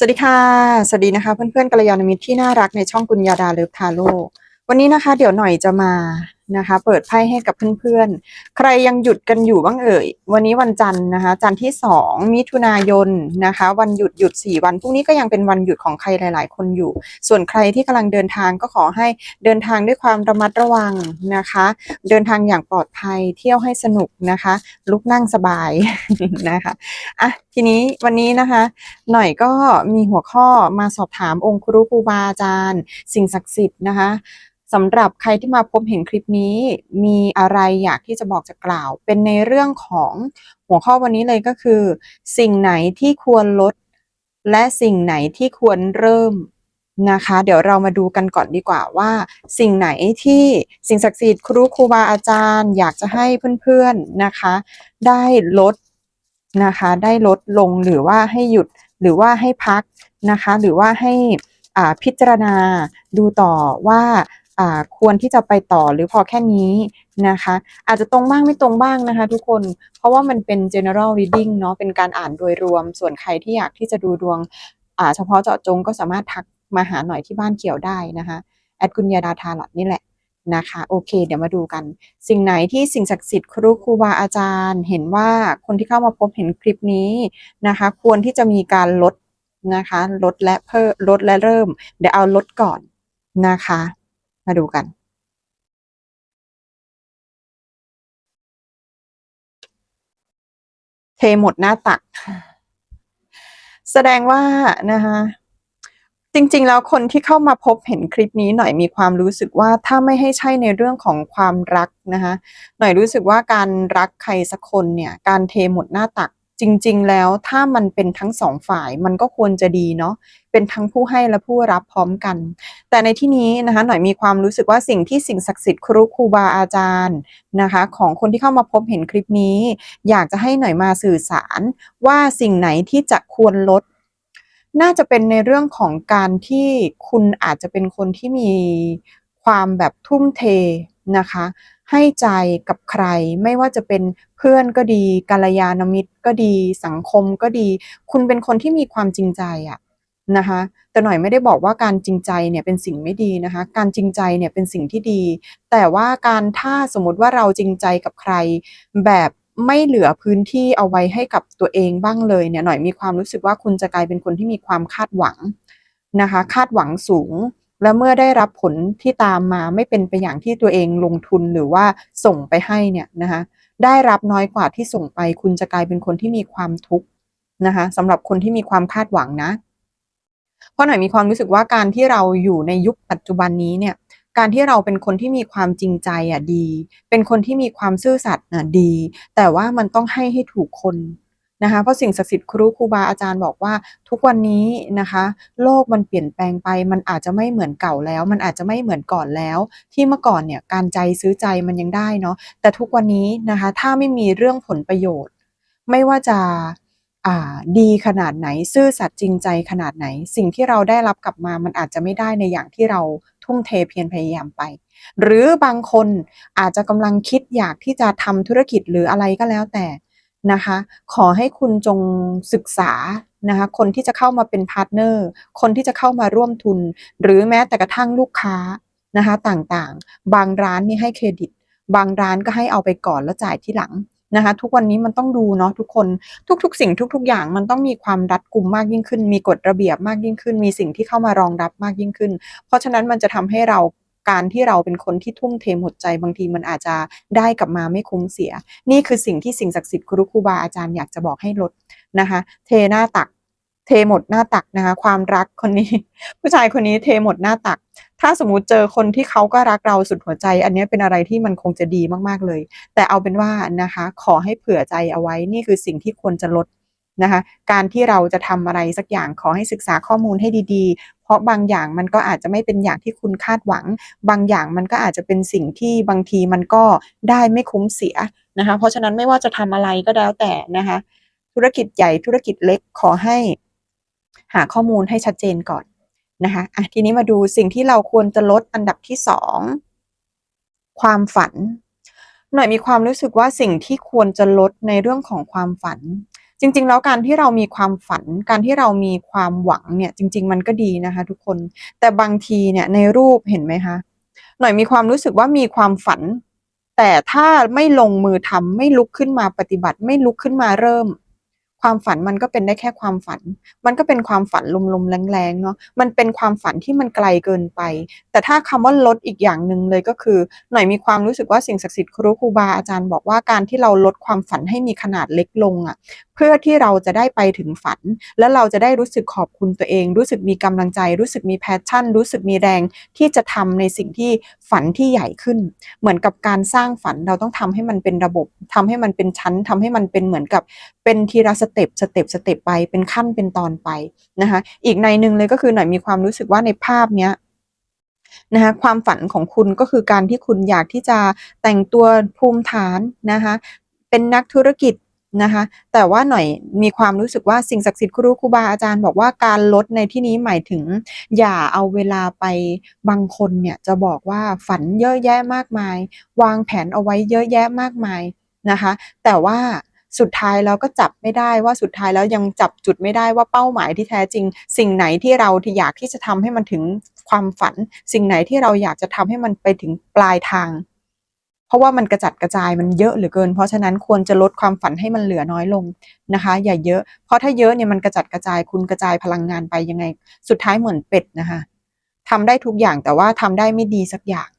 สวัสดีค่ะ สวัสดีนะคะเพื่อนๆกัลยาณมิตรที่น่ารักในช่องกุญญาดาเลิฟทาโร่วันนี้นะคะ เดี๋ยวหน่อยจะมา นะคะ เปิดไพ่ให้กับเพื่อนๆ ใครยังหยุดกันอยู่บ้างเอ่ย วันนี้วันจันทร์นะคะ จันทร์ที่ 2 มิถุนายนนะคะ วันหยุดหยุด 4 วัน พรุ่งนี้ก็ยังเป็นวันหยุดของใครหลาย ๆ คนอยู่ ส่วนใครที่กำลังเดินทางก็ขอให้เดินทางด้วยความระมัดระวังนะคะ เดินทางอย่างปลอดภัย เที่ยวให้สนุกนะคะ ลุกนั่งสบายนะคะอะทีนี้วันนี้นะคะ หน่อยก็มีหัวข้อมาสอบถามองค์ครูครูบาอาจารย์ สิ่งศักดิ์สิทธิ์นะคะ สำหรับใครที่มาพบเห็นคลิปนี้ มีอะไรอยากที่จะบอกจะกล่าว เป็นในเรื่องของหัวข้อวันนี้เลยก็คือ สิ่งไหนที่ควรลด และสิ่งไหนที่ควรเริ่มนะคะ เดี๋ยวเรามาดูกันก่อนดีกว่าว่า สิ่งไหนที่สิ่งศักดิ์สิทธิ์ครูครูบาอาจารย์ อยากจะให้เพื่อนๆนะคะ ได้ลดนะคะ ได้ลดลงหรือว่าให้หยุดหรือว่าให้พักนะคะ หรือว่าให้อาพิจารณาดูต่อว่า ควรที่จะไปต่อหรือพอแค่นี้นะคะ อาจจะตรงบ้างไม่ตรงบ้างนะคะ ทุกคนเพราะว่ามันเป็น general reading เนาะเป็นการอ่านโดยรวม ส่วนใครที่อยากที่จะดูดวงเฉพาะเจาะจงก็สามารถทักมาหาหน่อยที่บ้านเขียวได้นะคะแอดกุญญาดาทาลัดนี่แหละนะคะโอเค เดี๋ยวมาดูกัน สิ่งไหนที่สิ่งศักดิ์สิทธิ์ครูครูบาอาจารย์ เห็นว่าคนที่เข้ามาพบเห็นคลิปนี้นะคะ ควรที่จะมีการลดนะคะลดและเพิ่มลดและเริ่ม เดี๋ยวเอาลดก่อนนะคะ มาดูกัน เทหมดหน้าตัก แสดงว่านะคะจริง ๆ แล้วคนที่เข้ามาพบเห็นคลิปนี้หน่อยมีความรู้สึกว่าถ้าไม่ให้ใช่ในเรื่องของความรักนะคะหน่อยรู้สึกว่าการรักใครสักคนเนี่ย การเทหมดหน้าตัก จริง ๆ แล้วถ้ามันเป็นทั้งสองฝ่ายมันก็ควรจะดีเนาะเป็นทั้งผู้ให้และผู้รับพร้อมกัน แต่ในที่นี้นะคะหน่อยมีความรู้สึกว่าสิ่งที่สิ่งศักดิ์สิทธิ์ครูครูบาอาจารย์นะคะของคนที่เข้ามาพบเห็นคลิปนี้ อยากจะให้หน่อยมาสื่อสารว่าสิ่งไหนที่จะควรลด น่าจะเป็นในเรื่องของการที่คุณอาจจะเป็นคนที่มีความแบบทุ่มเทนะคะ ให้ใจกับใคร ไม่ว่าจะเป็นเพื่อนก็ดีกัลยาณมิตรก็ดี สังคมก็ดี คุณเป็นคนที่มีความจริงใจอะนะคะแต่หน่อยไม่ได้บอกว่าการจริงใจเนี่ยเป็นสิ่งไม่ดีนะคะ การจริงใจเนี่ยเป็นสิ่งที่ดี แต่ว่าการถ้าสมมติว่าเราจริงใจกับใคร แบบไม่เหลือพื้นที่เอาไว้ให้กับตัวเองบ้างเลยเนี่ยหน่อยมีความรู้สึกว่าคุณจะกลายเป็นคนที่มีความคาดหวังนะคะ คาดหวังสูง และเมื่อได้รับผลที่ตามมาไม่เป็นไปอย่างที่ตัวเองลงทุนหรือว่าส่งไปให้เนี่ยนะคะได้รับน้อยกว่าที่ส่งไป คุณจะกลายเป็นคนที่มีความทุกข์นะคะสำหรับคนที่มีความคาดหวังนะเพราะหน่อยมีความรู้สึกว่าการที่เราอยู่ในยุคปัจจุบันนี้เนี่ยการที่เราเป็นคนที่มีความจริงใจอะดี เป็นคนที่มีความซื่อสัตย์อะดี แต่ว่ามันต้องให้ให้ถูกคน นะคะเพราะสิ่งศักดิ์สิทธิ์ครูครูบาอาจารย์บอกว่าทุกวันนี้นะคะ โลกมันเปลี่ยนแปลงไปมันอาจจะไม่เหมือนเก่าแล้ว มันอาจจะไม่เหมือนก่อนแล้ว ที่เมื่อก่อนเนี่ยการใจซื้อใจมันยังได้เนาะแต่ทุกวันนี้นะคะถ้าไม่มีเรื่องผลประโยชน์ ไม่ว่าจะดีขนาดไหนซื่อสัตย์จริงใจขนาดไหน สิ่งที่เราได้รับกลับมามันอาจจะไม่ได้ในอย่างที่เราทุ่มเทเพียรพยายามไป หรือบางคนอาจจะกำลังคิดอยากที่จะทำธุรกิจหรืออะไรก็แล้วแต่ นะคะ ขอให้คุณจงศึกษานะคะคนที่จะเข้ามาเป็นพาร์ทเนอร์คนที่จะเข้ามาร่วมทุน หรือแม้แต่กระทั่งลูกค้านะคะต่างๆ บางร้านนี่ให้เครดิต บางร้านก็ให้เอาไปก่อนแล้วจ่ายที่หลังนะคะทุกวันนี้มันต้องดูเนาะทุกคนทุกๆ สิ่งทุก ๆ อย่างมันต้องมีความรัดกุมมากยิ่งขึ้น มีกฎระเบียบมากยิ่งขึ้น มีสิ่งที่เข้ามารองรับมากยิ่งขึ้น เพราะฉะนั้นมันจะทำให้เรา การที่เราเป็นคนที่ทุ่มเทหมดใจบางทีมันอาจจะได้กลับมาไม่คุ้มเสีย นี่คือสิ่งที่สิ่งศักดิ์สิทธิ์ครูครูบาอาจารย์อยากจะบอกให้ลดนะคะเทหน้าตักเทหมดหน้าตักนะคะความรักคนนี้ ผู้ชายคนนี้เทหมดหน้าตัก ถ้าสมมุติเจอคนที่เขาก็รักเราสุดหัวใจ อันนี้เป็นอะไรที่มันคงจะดีมากๆเลย แต่เอาเป็นว่านะคะ ขอให้เผื่อใจเอาไว้นี่คือสิ่งที่ควรจะลดนะคะการที่เราจะทำอะไรสักอย่างขอให้ศึกษาข้อมูลให้ดีๆ เพราะบางอย่างมันก็อาจจะไม่เป็นอย่างที่คุณคาดหวัง บางอย่างมันก็อาจจะเป็นสิ่งที่บางทีมันก็ได้ไม่คุ้มเสียนะคะ เพราะฉะนั้นไม่ว่าจะทำอะไรก็แล้วแต่นะคะ ธุรกิจใหญ่ธุรกิจเล็กขอให้ หาข้อมูลให้ชัดเจนก่อนนะคะอะทีนี้มาดูสิ่งที่เราควรจะลดอันดับที่สองความฝัน หน่อยมีความรู้สึกว่าสิ่งที่ควรจะลดในเรื่องของความฝัน จริง ๆ แล้วการที่เรามีความฝัน การที่เรามีความหวังเนี่ยจริง ๆ มันก็ดีนะคะทุกคน แต่บางทีเนี่ยในรูปเห็นไหมคะ หน่อยมีความรู้สึกว่ามีความฝัน แต่ถ้าไม่ลงมือทำไม่ลุกขึ้นมาปฏิบัติ ไม่ลุกขึ้นมาเริ่ม ความฝันมันก็เป็นได้แค่ความฝัน มันก็เป็นความฝันลมๆแรงๆเนาะ มันเป็นความฝันที่มันไกลเกินไป แต่ถ้าคำว่าลดอีกอย่างหนึ่งเลยก็คือ หน่อยมีความรู้สึกว่าสิ่งศักดิ์สิทธิ์ครูครูบาอาจารย์บอกว่าการที่เราลดความฝันให้มีขนาดเล็กลงอะเพื่อที่เราจะได้ไปถึงฝัน แล้วเราจะได้รู้สึกขอบคุณตัวเอง รู้สึกมีกำลังใจ รู้สึกมี passion รู้สึกมีแรงที่จะทำในสิ่งที่ฝันที่ใหญ่ขึ้น เหมือนกับการสร้างฝันเราต้องทำให้มันเป็นระบบทำให้มันเป็นชั้นทำให้มันเป็นเหมือนกับเป็นทีละสเต็ปสเต็ปสเต็ปไปเป็นขั้นเป็นตอนไปนะคะอีกในหนึ่งเลยก็คือหน่อยมีความรู้สึกว่าในภาพเนี้ยนะคะความฝันของคุณก็คือการที่คุณอยากที่จะแต่งตัวภูมิฐานนะคะเป็นนักธุรกิจนะคะแต่ว่าหน่อยมีความรู้สึกว่าสิ่งศักดิ์สิทธิ์ครูครูบาอาจารย์บอกว่าการลดในที่นี้หมายถึง อย่าเอาเวลาไปบางคนเนี่ยจะบอกว่าฝันเยอะแยะมากมาย วางแผนเอาไว้เยอะแยะมากมายนะคะ แต่ว่า สุดท้ายแล้วก็จับไม่ได้ว่าสุดท้ายแล้วยังจับจุดไม่ได้ว่าเป้าหมายที่แท้จริง สิ่งไหนที่เราที่อยากที่จะทำให้มันถึงความฝัน สิ่งไหนที่เราอยากจะทำให้มันไปถึงปลายทาง เพราะว่ามันกระจัดกระจายมันเยอะเหลือเกิน เพราะฉะนั้นควรจะลดความฝันให้มันเหลือน้อยลงนะคะ อย่าเยอะ เพราะถ้าเยอะเนี่ยมันกระจัดกระจายคุณกระจายพลังงานไปยังไง สุดท้ายเหมือนเป็ดนะคะทำได้ทุกอย่างแต่ว่าทำได้ไม่ดีสักอย่าง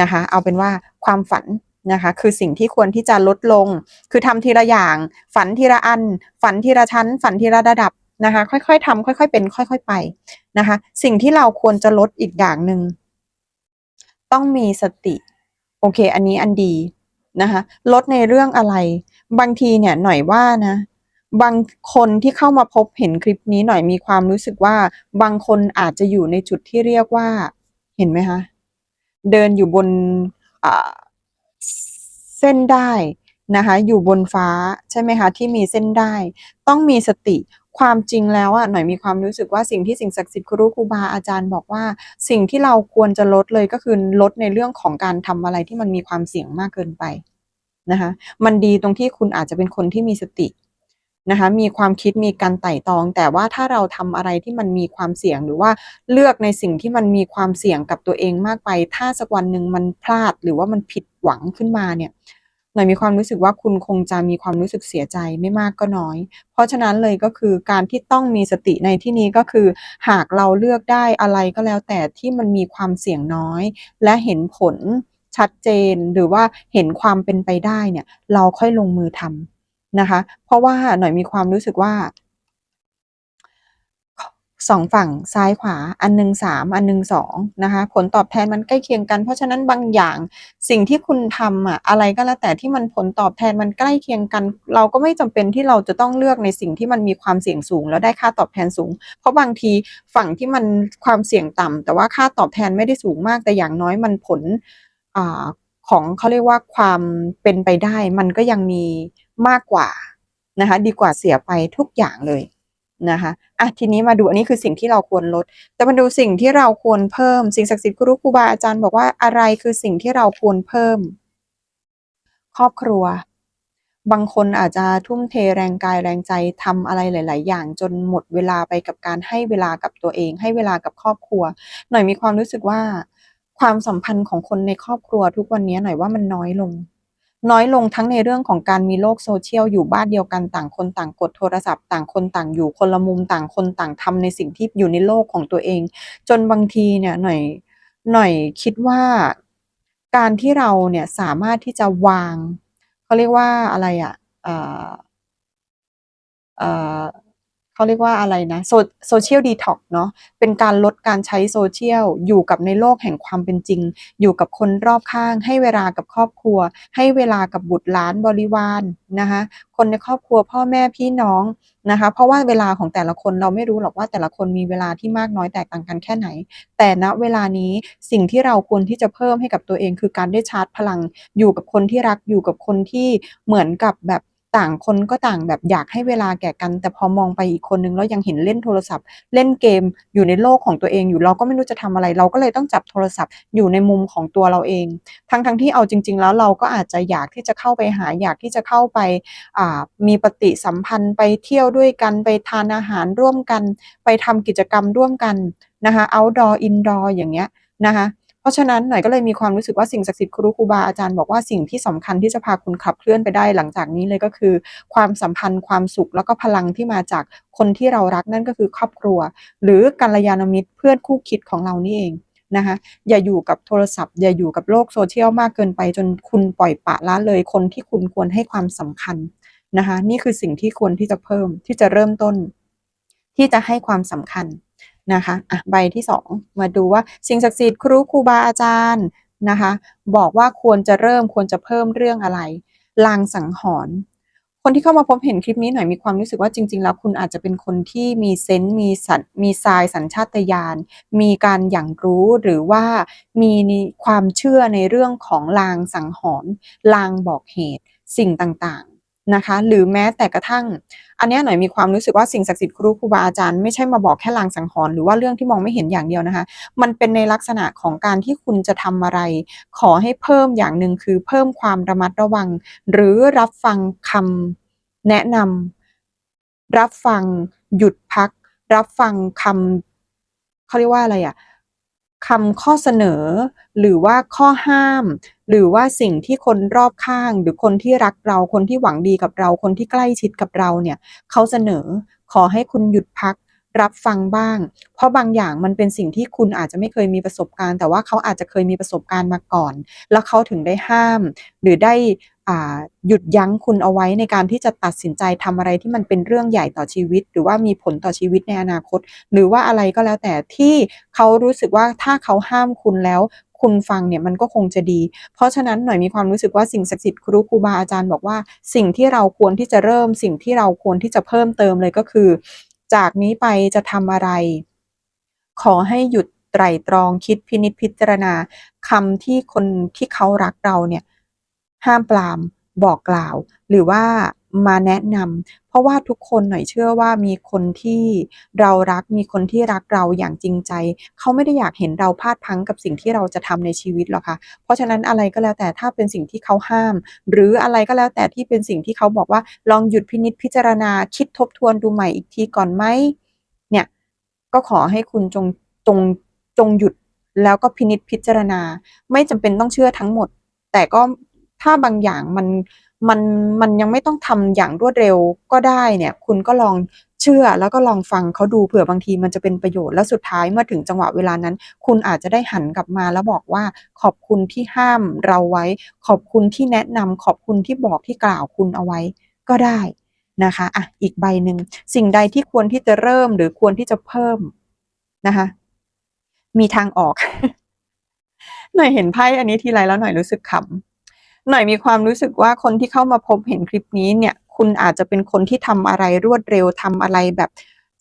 นะคะ เอาเป็นว่าความฝัน นะคะ คือสิ่งที่ควรที่จะลดลง คือทำทีละอย่าง ฝันทีละอัน ฝันทีละชั้น ฝันทีละระดับนะคะ ค่อยๆทำค่อย ๆ เป็น ค่อย ๆ ไปนะคะ สิ่งที่เราควรจะลดอีกอย่างหนึ่งต้องมีสติ โอเค อันนี้อันดีนะคะ ลดในเรื่องอะไร บางทีเนี่ยหน่อยว่านะบางคนที่เข้ามาพบเห็นคลิปนี้หน่อยมีความรู้สึกว่า บางคนอาจจะอยู่ในจุดที่เรียกว่า เห็นไหมคะ เดินอยู่บนอ่า เส้นได้นะคะอยู่บนฟ้าใช่ไหมคะที่มีเส้นได้ ต้องมีสติความจริงแล้วอะหน่อยมีความรู้สึกว่าสิ่งที่สิ่งศักดิ์สิทธิ์ครูครูบาอาจารย์บอกว่า สิ่งที่เราควรจะลดเลยก็คือลดในเรื่องของการทำอะไรที่มันมีความเสี่ยงมากเกินไปนะคะมันดีตรงที่คุณอาจจะเป็นคนที่มีสติ นะคะมีความคิดมีการไต่ตอง แต่ว่าถ้าเราทำอะไรที่มันมีความเสี่ยงหรือว่าเลือกในสิ่งที่มันมีความเสี่ยงกับตัวเองมากไป ถ้าสักวันหนึ่งมันพลาดหรือว่ามันผิดหวังขึ้นมาเนี่ยหน่อยมีความรู้สึกว่าคุณคงจะมีความรู้สึกเสียใจไม่มากก็น้อย เพราะฉะนั้นเลยก็คือการที่ต้องมีสติในที่นี้ก็คือ หากเราเลือกได้อะไรก็แล้วแต่ที่มันมีความเสี่ยงน้อย และเห็นผลชัดเจนหรือว่าเห็นความเป็นไปได้เนี่ยเราค่อยลงมือทำ นะคะ เพราะว่าหน่อยมีความรู้สึกว่าสองฝั่งซ้ายขวาอันหนึ่งสามอันหนึ่งสองนะคะ ผลตอบแทนมันใกล้เคียงกัน เพราะฉะนั้นบางอย่างสิ่งที่คุณทำอะอะไรก็แล้วแต่ที่มันผลตอบแทนมันใกล้เคียงกัน เราก็ไม่จำเป็นที่เราจะต้องเลือกในสิ่งที่มันมีความเสี่ยงสูง แล้วได้ค่าตอบแทนสูง เพราะบางทีฝั่งที่มันความเสี่ยงต่ำแต่ว่าค่าตอบแทนไม่ได้สูงมาก แต่อย่างน้อยมันผลอของเขาเรียกว่าความเป็นไปได้ มันก็ยังมี มากกว่านะคะ ดีกว่าเสียไปทุกอย่างเลยนะคะอะทีนี้มาดูอันนี้คือสิ่งที่เราควรลด แต่มาดูสิ่งที่เราควรเพิ่ม สิ่งศักดิ์สิทธิ์ครูครูบาอาจารย์บอกว่าอะไรคือสิ่งที่เราควรเพิ่ม ครอบครัว บางคนอาจจะทุ่มเทแรงกายแรงใจทำอะไรหลาย ๆ อย่างจนหมดเวลาไปกับการให้เวลากับตัวเอง ให้เวลากับครอบครัว หน่อยมีความรู้สึกว่า ความสัมพันธ์ของคนในครอบครัวทุกวันนี้หน่อยว่ามันน้อยลง น้อยลงทั้งในเรื่องของการมีโลก social อยู่บ้านเดียวกันต่างคนต่างกดโทรศัพท์ต่างคนต่างอยู่คนละมุมต่างคนต่างทำในสิ่งที่อยู่ในโลกของตัวเอง จนบางทีเนี่ยหน่อยหน่อยคิดว่าการที่เราเนี่ยสามารถที่จะวางเขาเรียกว่าอะไรอะอ่าอ่า เขาเรียกว่าอะไรนะโซ social detox เนาะเป็นการลดการใช้ social อยู่กับในโลกแห่งความเป็นจริง อยู่กับคนรอบข้าง ให้เวลากับครอบครัว ให้เวลากับบุตรหลานบริวารนะคะคนในครอบครัวพ่อแม่พี่น้องนะคะเพราะว่าเวลาของแต่ละคนเราไม่รู้หรอกว่าแต่ละคนมีเวลาที่มากน้อยแตกต่างกันแค่ไหน แต่ณเวลานี้สิ่งที่เราควรที่จะเพิ่มให้กับตัวเอง คือการได้ชาร์จพลังอยู่กับคนที่รักอยู่กับคนที่เหมือนกับแบบ ต่างคนก็ต่างแบบอยากให้เวลาแก่กัน แต่พอมองไปอีกคนนึงแล้วยังเห็นเล่นโทรศัพท์ เล่นเกมอยู่ในโลกของตัวเองอยู่เราก็ไม่รู้จะทำอะไร เราก็เลยต้องจับโทรศัพท์อยู่ในมุมของตัวเราเอง ทั้งทั้งที่เอาจริง ๆ แล้วเราก็อาจจะอยากที่จะเข้าไปหาอยากที่จะเข้าไปมีปฏิสัมพันธ์ไปเที่ยวด้วยกันไปทานอาหารร่วมกัน ไปทำกิจกรรมร่วมกันนะคะ outdoor indoor อย่างเงี้ยนะคะ เพราะฉะนั้นหน่อยก็เลยมีความรู้สึกว่าสิ่งศักดิ์สิทธิ์ครูครูบาอาจารย์บอกว่าสิ่งที่สำคัญที่จะพาคุณขับเคลื่อนไปได้หลังจากนี้เลยก็คือ ความสัมพันธ์ความสุขแล้วก็พลังที่มาจากคนที่เรารักนั่นก็คือครอบครัว หรือกัลยาณมิตรเพื่อนคู่คิดของเรานี่เองนะคะอย่าอยู่กับโทรศัพท์ อย่าอยู่กับโลกโซเชียลมากเกินไป จนคุณปล่อยปะละเลยคนที่คุณควรให้ความสำคัญนะคะนี่คือสิ่งที่ควรที่จะเพิ่มที่จะเริ่มต้น ที่จะให้ความสำคัญ นะคะอะใบที่สองมาดูว่าสิ่งศักดิ์สิทธิ์ครูครูบาอาจารย์นะคะ บอกว่าควรจะเริ่มควรจะเพิ่มเรื่องอะไรลางสังหรณ์คนที่เข้ามาพบเห็นคลิปนี้หน่อยมีความรู้สึกว่าจริง ๆ แล้วคุณอาจจะเป็นคนที่มีเซนส์มีสันมีทรายสัญชาตญาณมีการอย่างรู้หรือว่ามีความเชื่อในเรื่องของลางสังหรณ์ลางบอกเหตุ สิ่งต่างๆ นะคะ หรือแม้แต่กระทั่ง อันนี้หน่อยมีความรู้สึกว่าสิ่งศักดิ์สิทธิ์ครูครูบาอาจารย์ไม่ใช่มาบอกแค่ลางสังหรณ์หรือว่าเรื่องที่มองไม่เห็นอย่างเดียวนะคะ มันเป็นในลักษณะของการที่คุณจะทำอะไร ขอให้เพิ่มอย่างหนึ่งคือเพิ่มความระมัดระวัง หรือรับฟังคำแนะนำรับฟัง หยุดพัก รับฟังคำเขาเรียกว่าอะไรอะ คำข้อเสนอ หรือว่าข้อห้าม หรือว่าสิ่งที่คนรอบข้าง หรือคนที่รักเราคนที่หวังดีกับเรา คนที่ใกล้ชิดกับเราเนี่ยเขาเสนอขอให้คุณหยุดพักรับฟังบ้าง เพราะบางอย่างมันเป็นสิ่งที่คุณอาจจะไม่เคยมีประสบการณ์ แต่ว่าเขาอาจจะเคยมีประสบการณ์มาก่อน แล้วเขาถึงได้ห้าม หรือได้ หยุดยั้งคุณเอาไว้ในการที่จะตัดสินใจทำอะไรที่มันเป็นเรื่องใหญ่ต่อชีวิต หรือว่ามีผลต่อชีวิตในอนาคต หรือว่าอะไรก็แล้วแต่ที่เขารู้สึกว่าถ้าเขาห้ามคุณแล้วคุณฟังเนี่ยมันก็คงจะดี เพราะฉะนั้นหน่อยมีความรู้สึกว่าสิ่งศักดิ์สิทธิ์ครูครูบาอาจารย์บอกว่า สิ่งที่เราควรที่จะเริ่ม สิ่งที่เราควรที่จะเพิ่มเติมเลยก็คือ จากนี้ไปจะทำอะไร ขอให้หยุดไตรตรองคิดพินิจพิจารณาคำที่คนที่เขารักเราเนี่ย ห้ามปราม บอกกล่าว หรือว่ามาแนะนำเพราะว่าทุกคนหน่อยเชื่อว่ามีคนที่เรารักมีคนที่รักเราอย่างจริงใจ เขาไม่ได้อยากเห็นเราพลาดพังกับสิ่งที่เราจะทำในชีวิตหรอกค่ะ เพราะฉะนั้นอะไรก็แล้วแต่ถ้าเป็นสิ่งที่เขาห้าม หรืออะไรก็แล้วแต่ที่เป็นสิ่งที่เขาบอกว่าลองหยุดพินิจพิจารณาคิดทบทวนดูใหม่อีกทีก่อนไหมเนี่ยก็ขอให้คุณจงจงจงหยุดแล้วก็พินิจพิจารณา ไม่จำเป็นต้องเชื่อทั้งหมด แต่ก็ ถ้าบางอย่างมันมันมันยังไม่ต้องทำอย่างรวดเร็วก็ได้เนี่ย คุณก็ลองเชื่อแล้วก็ลองฟังเขาดูเผื่อบางทีมันจะเป็นประโยชน์แล้วสุดท้ายเมื่อถึงจังหวะเวลานั้น คุณอาจจะได้หันกลับมาแล้วบอกว่าขอบคุณที่ห้ามเราไว้ ขอบคุณที่แนะนำขอบคุณที่บอกที่กล่าวคุณเอาไว้ก็ได้นะคะอะอีกใบหนึ่งสิ่งใดที่ควรที่จะเริ่มหรือควรที่จะเพิ่มนะคะมีทางออก หน่อยเห็นไพ่อันนี้ทีไรแล้วหน่อยรู้สึกขำ หน่อยมีความรู้สึกว่าคนที่เข้ามาพบเห็นคลิปนี้เนี่ย คุณอาจจะเป็นคนที่ทำอะไรรวดเร็วทำอะไรแบบ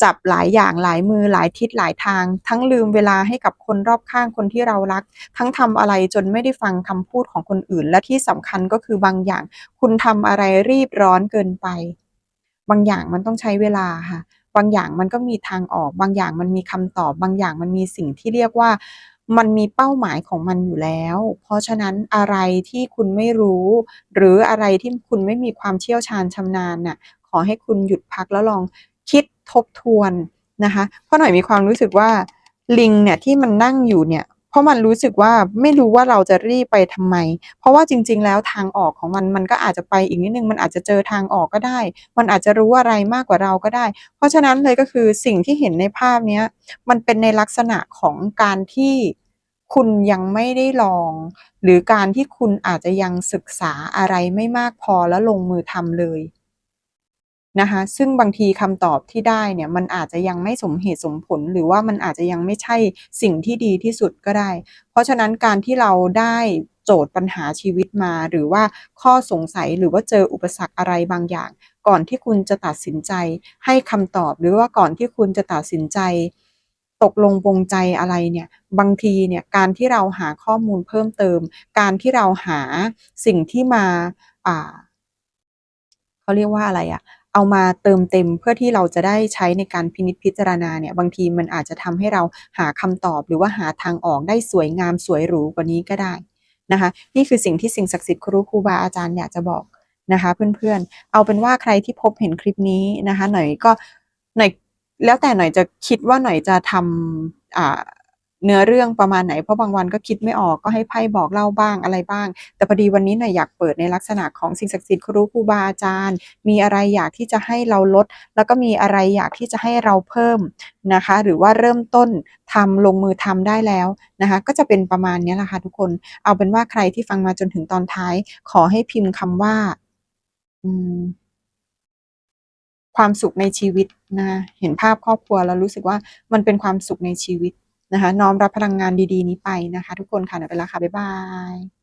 จับหลายอย่างหลายมือหลายทิศหลายทาง ทั้งลืมเวลาให้กับคนรอบข้างคนที่เรารัก ทั้งทำอะไรจนไม่ได้ฟังคำพูดของคนอื่น และที่สำคัญก็คือบางอย่าง คุณทำอะไรรีบร้อนเกินไป บางอย่างมันต้องใช้เวลาค่ะ บางอย่างมันก็มีทางออก บางอย่างมันมีคำตอบ บางอย่างมันมีสิ่งที่เรียกว่า มันมีเป้าหมายของมันอยู่แล้ว เพราะฉะนั้นอะไรที่คุณไม่รู้ หรืออะไรที่คุณไม่มีความเชี่ยวชาญชำนาญน่ะขอให้คุณหยุดพักแล้วลองคิดทบทวนนะคะเพราะหน่อยมีความรู้สึกว่าลิงเนี่ยที่มันนั่งอยู่เนี่ย เพราะมันรู้สึกว่าไม่รู้ว่าเราจะรีบไปทำไม เพราะว่าจริง ๆ แล้วทางออกของมันมันก็อาจจะไปอีกนิดนึง มันอาจจะเจอทางออกก็ได้ มันอาจจะรู้อะไรมากกว่าเราก็ได้ เพราะฉะนั้นเลยก็คือสิ่งที่เห็นในภาพเนี้ยมันเป็นในลักษณะของการที่คุณยังไม่ได้ลอง หรือการที่คุณอาจจะยังศึกษาอะไรไม่มากพอแล้วลงมือทำเลย นะคะซึ่งบางทีคำตอบที่ได้เนี่ยมันอาจจะยังไม่สมเหตุสมผล หรือว่ามันอาจจะยังไม่ใช่สิ่งที่ดีที่สุดก็ได้ เพราะฉะนั้นการที่เราได้โจทย์ปัญหาชีวิตมา หรือว่าข้อสงสัยหรือว่าเจออุปสรรคอะไรบางอย่าง ก่อนที่คุณจะตัดสินใจให้คำตอบ หรือว่าก่อนที่คุณจะตัดสินใจ ตกลงปรงใจอะไรเนี่ยบางทีเนี่ยการที่เราหาข้อมูลเพิ่มเติม การที่เราหาสิ่งที่มาอ่าเขาเขาเรียกว่าอะไรอะ เอามาเติมเต็มเพื่อที่เราจะได้ใช้ในการพินิจพิจารณาเนี่ยบางทีมันอาจจะทำให้เราหาคำตอบหรือว่าหาทางออกได้สวยงามสวยหรูกว่านี้ก็ได้นะคะ นี่คือสิ่งที่สิ่งศักดิ์สิทธิ์ครูครูบาอาจารย์อยากจะบอกนะคะ เพื่อนๆ เอาเป็นว่าใครที่พบเห็นคลิปนี้นะคะ หน่อยก็หน่อยแล้วแต่หน่อยจะคิดว่าหน่อยจะทำอ่า เนื้อเรื่องประมาณไหนเพราะบางวันก็คิดไม่ออกก็ให้ไพ่บอกเล่าบ้างอะไรบ้าง แต่พอดีวันนี้หน่อยอยากเปิดในลักษณะของสิ่งศักดิ์สิทธิ์ครูครูบาอาจารย์ มีอะไรอยากที่จะให้เราลด แล้วก็มีอะไรอยากที่จะให้เราเพิ่มนะคะ หรือว่าเริ่มต้นทำลงมือทำได้แล้วนะคะ ก็จะเป็นประมาณนี้แหละค่ะทุกคน เอาเป็นว่าใครที่ฟังมาจนถึงตอนท้าย ขอให้พิมพ์คำว่า อืมความสุขในชีวิตนะเห็นภาพครอบครัวแล้วรู้สึกว่ามันเป็นความสุขในชีวิต นะคะ น้อมรับพลังงานดีๆ นี้ไปนะคะ ทุกคนค่ะเดี๋ยวไปและค่ะ บ๊ายบาย